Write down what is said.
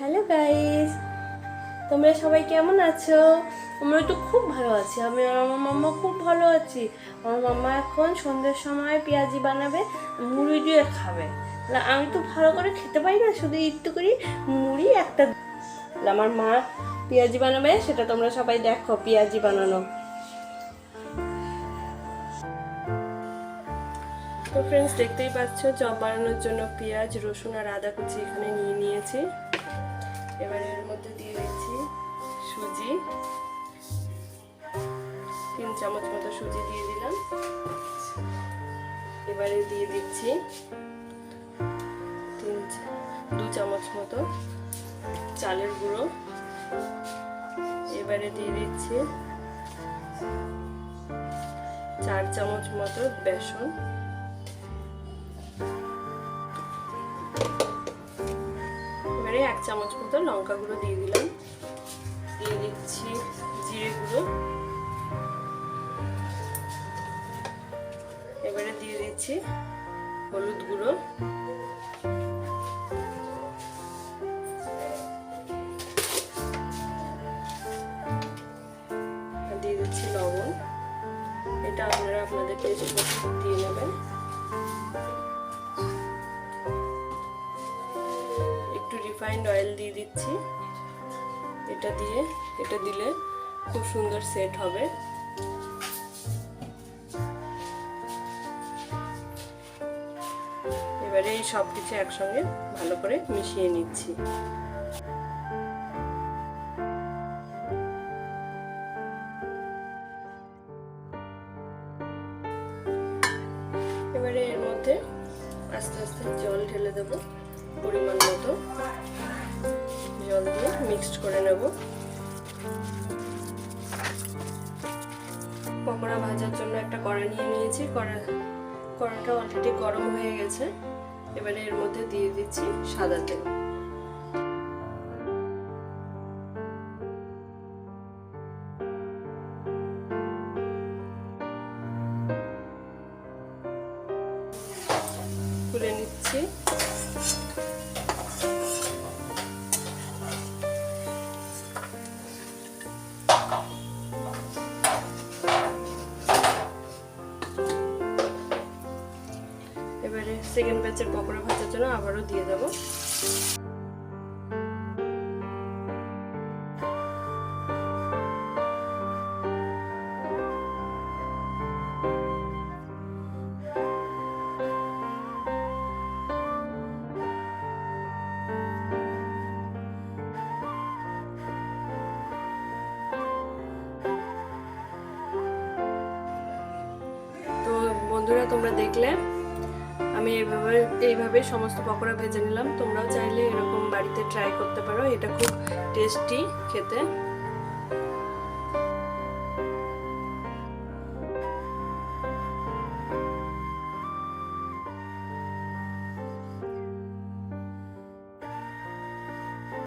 Hello guys, তোমরা সবাই কেমন আছো? আমরা তো খুব ভালো আছি, আমি আর আমার মাম্মা খুব ভালো আছি। আমার মাম্মা এখন সন্ধ্যের সময় পেঁয়াজি বানাবে, মুড়ি দিয়ে খাবে। আমি তো ভালো করে খেতে পারি না, শুধু একটু করি মুড়ি, একটা আমার মা পেঁয়াজি বানাবে, সেটা তোমরা সবাই দেখো, পেঁয়াজি বানানো। তো ফ্রেন্ডস দেখতেই পাচ্ছ চপ বানানোর জন্য পেঁয়াজ, রসুন আর আদা কুচি এখানে নিয়ে নিয়েছি। এবার এর মধ্যে দিয়ে দিচ্ছি সুজি। তিন চামচ মতো সুজি দিয়ে দিলাম। এবারে দিয়ে দিচ্ছি তিন দু চামচ মতো চালের গুঁড়ো। এবারে দিয়ে দিচ্ছি চার চামচ মতো বেসন। এবারে এক চামচ মতো লঙ্কা গুঁড়ো দিয়ে দিলাম। দিয়ে দিচ্ছি জিরে গুঁড়ো। এবারে দিয়ে দিচ্ছি হলুদ গুঁড়ো। দিয়ে দিচ্ছি লবণ। এটা আপনারা আপনাদের টেস্ট দিয়ে নেবেন। রিফাইন্ড অয়েল দিয়ে দিচ্ছি। এটা দিয়ে, এটা দিলে খুব সুন্দর সেট হবে। এবারে এই সব কিছু একসঙ্গে ভালো করে মিশিয়ে নিচ্ছি। এবারে এর মধ্যে আস্তে আস্তে জল ঢেলে দেবো। নেব। পকোড়া ভাজার জন্য একটা কড়া নিয়ে নিয়েছি। কড়া, কড়াটা অলরেডি গরম হয়ে গেছে। এবারে এর মধ্যে দিয়ে দিচ্ছি সাদা তেল। তুলে নিচ্ছি। এবারে সেকেন্ড ব্যাচের পকোড়া ভাজার জন্য আবারও দিয়ে দেবো। বন্ধুরা তোমরা দেখলে আমি এইভাবে এইভাবে সমস্ত পকোড়া ভেজে নিলাম। তোমরাও চাইলে এরকম বাড়িতে ট্রাই করতে পারো। এটা খুব টেস্টি খেতে।